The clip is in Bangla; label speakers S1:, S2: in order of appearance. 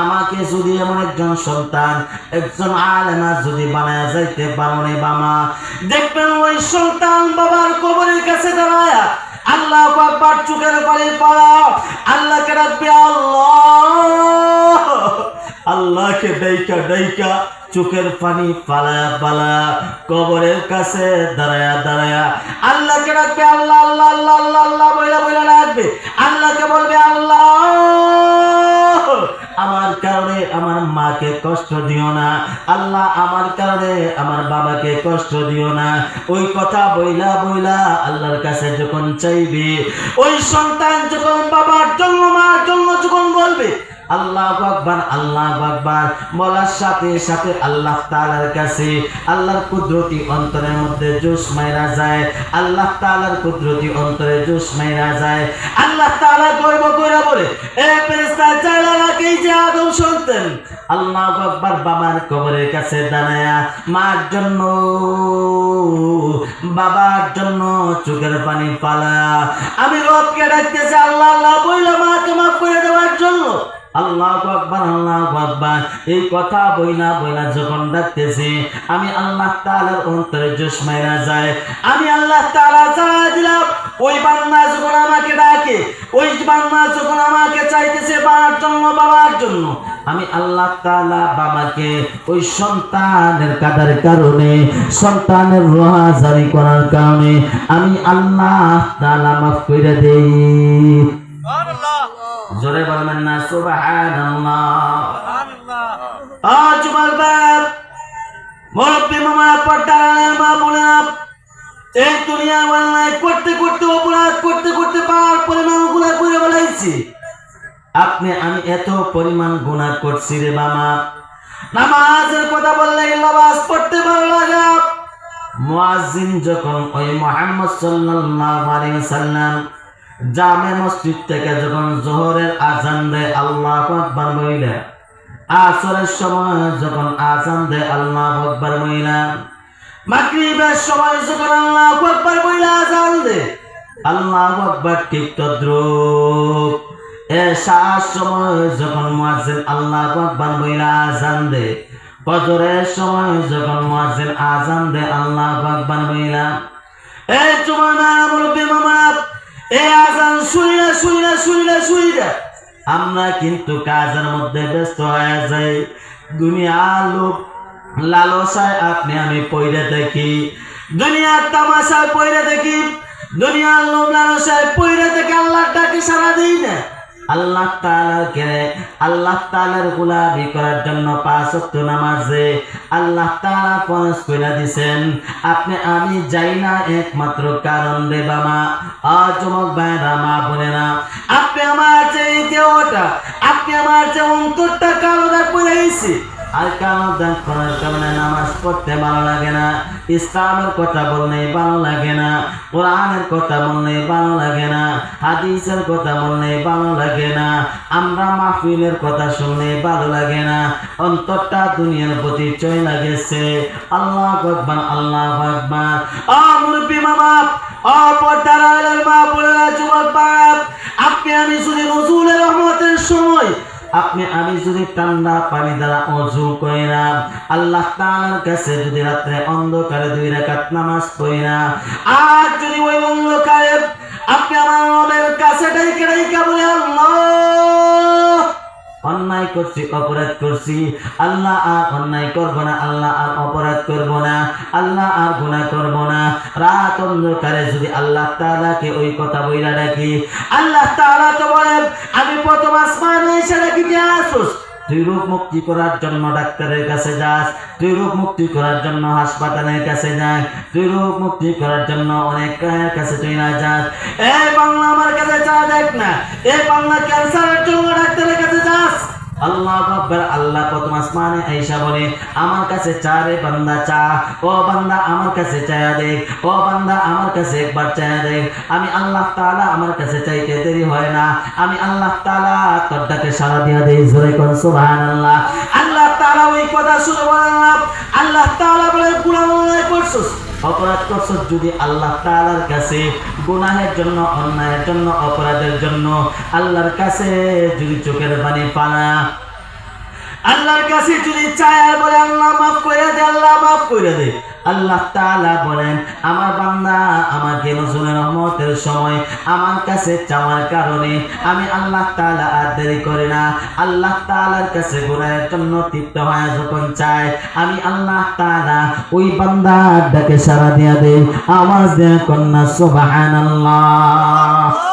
S1: আমাকে যদি এমন একজন সন্তান, একজন আলেমা যদি বানায় যাইতে পারেন বাবা। দেখবেন ওই সন্তান বাবার কবরের কাছে দাঁড়ায় আল্লাহ আকবার চোখের পানি আল্লাহকে রাখবে আল্লাহ। আল্লাহকে ডাইকা ডাইকা চোখের পানি পালায়া পালা কবরের কাছে দাঁড়ায়া দাঁড়ায়া। আল্লাহকে রাখবে আল্লাহ আল্লাহ আল্লাহ আল্লাহ আল্লাহ, বইলা বইলা রাখবে আল্লাহকে বলবে, আল্লাহ, আমার কারণে আমার মাকে কষ্ট দিও না। আল্লাহ আমার কারণে আমার বাবাকে কষ্ট দিও না। ওই কথা বইলা বইলা আল্লাহর কাছে যখন চাইবে, ওই সন্তান যখন বাবার জন্য মার জন্য যখন বলবে আল্লাহ আকবার আল্লাহ আকবার। বলার সাথে সাথে আল্লাহ তাআলার কাছে আল্লাহর কুদরতি অন্তরের মধ্যে জোশ মাইরা যায়। আল্লাহ তাআলার কুদরতি অন্তরে জোশ মাইরা যায়। আল্লাহ তাআলা গর্ব করে বলে, এ ফেরেশতা জালালা, কে যে আদম শুনতেন আল্লাহ আকবার বাবার কবরের কাছে দাঁড়ায়া মার জন্য, বাবার জন্য চোখের পানি পালা আমি রবকে ডাকতেছি, আল্লাহ আল্লাহ, বইলা মাকে মাফ করে দেওয়ার জন্য। আল্লাহ আকবার আল্লাহ আকবার। এই কথা বইনা বইনা যখন ডাকতেছি, আমি আল্লাহ তাআলার অন্তরে জোশ মাইরা যায় আমি আল্লাহ তাআলা দিলাম, ওই বান্দা যখন আমাকে ডাকে, ওই বান্দা যখন আমাকে চাইতেছে বাবার জন্য বাবার জন্য, আমি আল্লাহ তাআলা বাবাকে ওই সন্তানের কাদার কারণে, সন্তানের রোহা জারি করার কারণে, আমি আল্লাহ তাআলা মাফ করে দেই। জোরে বলবেন না এই দুনিয়া অন্যায় করতে করতে অপরাধ করতে করতে পার পরিমাণ গুণা করে বলাইছি আপনি আমি এত পরিমাণ গুণা করছি রে মামা। নামাজের কথা বললে নামাজ পড়তে ভালো লাগে মুয়াজ্জিন যখন ওই মুহাম্মদ সাল্লাল্লাহু আলাইহি ওয়াসাল্লাম জামে মসজিদ থেকে যখন জোহরের আজান দেয়, আল্লাহ আকবার বইলে আসরের সময় যখন আজান দেয়, আল্লাহ আকবার বইলা মাগরিবের সময় যখন আল্লাহ আকবার বইলা আজান দেয়, আল্লাহ আকবার ঠিক তদ্রুপ। এশার সময় যখন মুয়াজ্জিন আল্লাহ আকবার বইলা আজান দেয়, ফজরের সময় যখন মুয়াজ্জিন আজান দেয়, আল্লাহ আকবার বইলা এই জমানা মুরব্বী মামা আজান শুইরা শুইরা শুইরা শুইরা। আমরা কিন্তু কাজের মধ্যে ব্যস্ত হয়ে যাই। দুনিয়ার লোক লালসায় আপনি, আমি পইরে দেখি। দুনিয়ার তামাশায় পইরে দেখি। দুনিয়ার লোক লালসায় পইরে দেখি আল্লাহ ডাকে সারা দিই না। আল্লাহ তালাকে আল্লাহ তালার গুলাবি করার জন্য পাঁচ অক্ট নামাজে আল্লাহ তালা ফরজ করে দিছেন। আপনি, আমি যাই না, একমাত্র কারণ রে বাবা। আজমক ভাইরা, মা না আপনি আমার যে দেহটা আপনি আমার যে অন্তরটা কালো পড়েছি আর অন্তরটা দুনিয়ার প্রতি চয় লাগেছে আল্লাহ আকবার আল্লাহ আকবার। আ আপনি আমি রহমতের সময় আপনি আমি যদি ঠান্ডা পানি দ্বারা অজু না আল্লাহ তাআলার কাছে যদি রাত্রে অন্ধকারে দুই রাকাত নামাজ পড়িরাম আর যদি ওই করছি, অপরাধ করছি। আল্লাহ আর অন্যায় করব না, আল্লাহ আর অপরাধ করব না, আল্লাহ আর গুনাহ করব না। রাত অন্ধকারে যদি আল্লাহ তাআলাকে ওই কথা বইলা ডাকি, আল্লাহ তাআলা তো বলেন, আমি প্রথম আসমানে এসে ডাকি আসুস। তুই রোগ মুক্তি করার জন্য ডাক্তারের কাছে যাস, তুই রোগ মুক্তি করার জন্য হাসপাতালের কাছে যাস, তুই রোগ মুক্তি করার জন্য অনেক কাছে তুই না যাস। এই বাংলা আমার কাছে চা দেখ না এই বাংলা ক্যান্সারের আল্লাহ আকবার, আল্লাহ প্রথম আসমানে আইসা বলে, আমার কাছে চা রে বান্দা, চা। ও বান্দা, আমার কাছে চায়া দেখ ও বান্দা, আমার কাছে একবার চায়া দেখ আমি আল্লাহ তাআলা আমার কাছে চাইতে দেরি হয় না। আমি আল্লাহ তাআলা তোর ডাকে সাড়া দিয়া দেই, জোরে কোন, সুবহানাল্লাহ। আল্লাহ তাআলা ওই কথা শুনে বলেন আল্লাহ তাআলা বলে, গুনাহ করছস। অপরাধ করছ যদি আল্লাহ তালার কাছে, গুনাহের জন্য, অন্যায়ের জন্য, অপরাধের জন্য, আল্লাহর কাছে যদি চোখের পানি পানা, আল্লাহর কাছে যদি চায় বলে আল্লাহ মাফ করে দে, আল্লাহ মাফ করে দে। আল্লাহ তাআলা বলেন, আমার বান্দা আমাকে নজরুলের রহমতের সময় আমার কাছে চাওয়ার কারণে আমি আল্লাহ তাআলা আর দেরি করি না। আল্লাহ তাআলার কাছে গুনাহের জন্য তৃপ্ত হয় যখন চায়, আমি আল্লাহ তাআলা ওই বান্দার ডাকে সারা দিয়া দেই। আওয়াজ দেয়া কন্যা, সুবহানাল্লাহ।